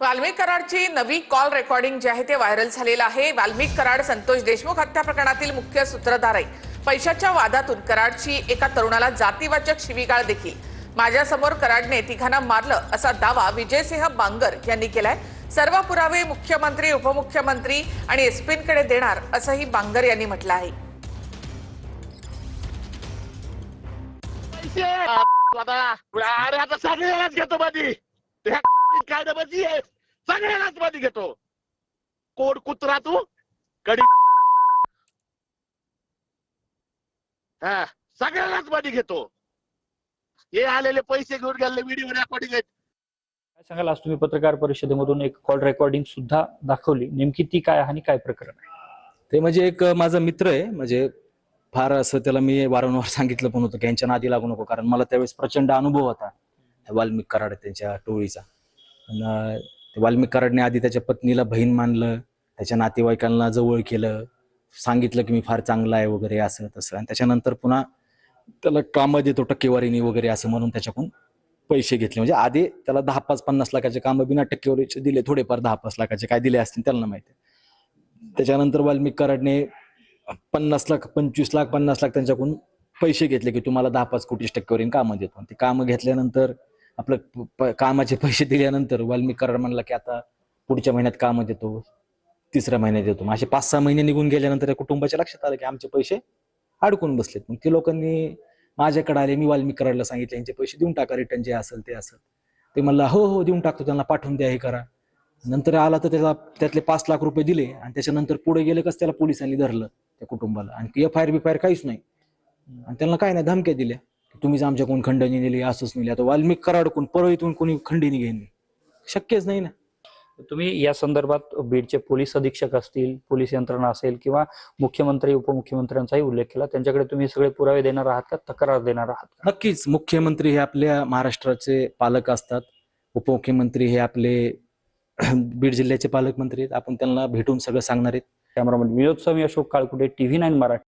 वाल्मिक कराडची नवी call recording जे आहे ते व्हायरल झालेलं आहे. वाल्मिक कराड संतोष देशमुख हत्या प्रकरणातील मुख्य सूत्रधार आहे पैशाच्या वादातून कराडची एका तरुणाला जातीवाचक शिवीगाळ देखील. माझ्यासमोर कराडने तिघांना मारलं असा दावा विजयसिंह बांगर यांनी केलाय. सर्व पुरावे मुख्यमंत्री उपमुख्यमंत्री आणि एसपींकडे देणार असंही बांगर यांनी म्हटलं आहे. आता घेतो डबाची आहे सगळ्यालाच मध्ये घेतो. कोण कुत्रा तू? कडी हा सगळ्यालाच मध्ये घेतो. हे आलेले पैसे घेऊन गेले व्हिडिओ रेकॉर्डिंग आहेत. काय सांगाल? आज तुम्ही पत्रकार परिषदेमधून एक कॉल रेकॉर्डिंग सुद्धा दाखवली. नेमकी ती काय आणि काय प्रकरण आहे? ते म्हणजे एक माझा मित्र आहे. म्हणजे फार असं त्याला मी वारंवार सांगितलं पण होतं की यांच्या नादी लागू नको कारण मला त्यावेळेस प्रचंड अनुभव होता. वाल्मिक कराड त्यांच्या टोळीचा. पण, वाल्मिक कराडने आधी त्याच्या पत्नीला बहीण मानलं त्याच्या नातेवाईकांना जवळ केलं सांगितलं की मी फार चांगला आहे वगैरे असं तसं. आणि त्याच्यानंतर पुन्हा त्याला कामं देतो टक्केवारीने वगैरे असं म्हणून त्याच्याकडून पैसे घेतले. म्हणजे आधी त्याला दहा पाच पन्नास लाखाचे कामं बिना टक्केवारीचे दिले थोडेफार दहा पाच लाखाचे काय दिले असतील त्याला माहिती त्याच्यानंतर वाल्मिक कराडने पन्नास लाख पंचवीस लाख पन्नास लाख त्यांच्याकडून पैसे घेतले की तुम्हाला दहा पाच कोटीस टक्केवरील कामं देतो. ते कामं घेतल्यानंतर आपलं प- प- कामाचे पैसे दिल्यानंतर वाल्मिक कराड म्हणला की आता पुढच्या महिन्यात कामं देतो तिसऱ्या महिन्यात देतो. असे पाच सहा महिने निघून गेल्यानंतर कुटुंबाच्या लक्षात आलं की आमचे पैसे अडकून बसलेत. मग ते लोकांनी माझ्याकडे आले मी वाल्मिक कराडला सांगितले यांचे पैसे देऊन टाका रिटर्न जे असेल ते असेल. ते म्हणला हो हो देऊन टाकतो त्यांना पाठवून द्या हे करा. नंतर आला तर त्याला त्यातले पाच लाख रुपये दिले आणि त्याच्यानंतर पुढे गेले कस त्याला पोलिसांनी धरलं त्या कुटुंबाला. आणि एफ आय आर बिफायर काहीच नाही. आणि त्यांना काय नाही धमक्या दिल्या. तुम्हीच आमच्याकडून खंडणी नेली असंच नेली. आता वाल्मिक कराडकडून परळीतून कोणी खंडणी घेईन? शक्यच नाही ना. तुम्ही या संदर्भात बीडचे पोलीस अधीक्षक असतील पोलीस यंत्रणा असेल किंवा मुख्यमंत्री उपमुख्यमंत्र्यांचाही उल्लेख केला त्यांच्याकडे तुम्ही सगळे पुरावे देणार आहात का? तक्रार देणार आहात का? नक्कीच. मुख्यमंत्री हे आपल्या महाराष्ट्राचे पालक असतात. उपमुख्यमंत्री हे आपले बीड जिल्ह्याचे पालकमंत्री आहेत. आपण त्यांना भेटून सगळं सांगणार आहेत. Cameraman Vinod Swami Ashok Kalkute TV nine Marathi.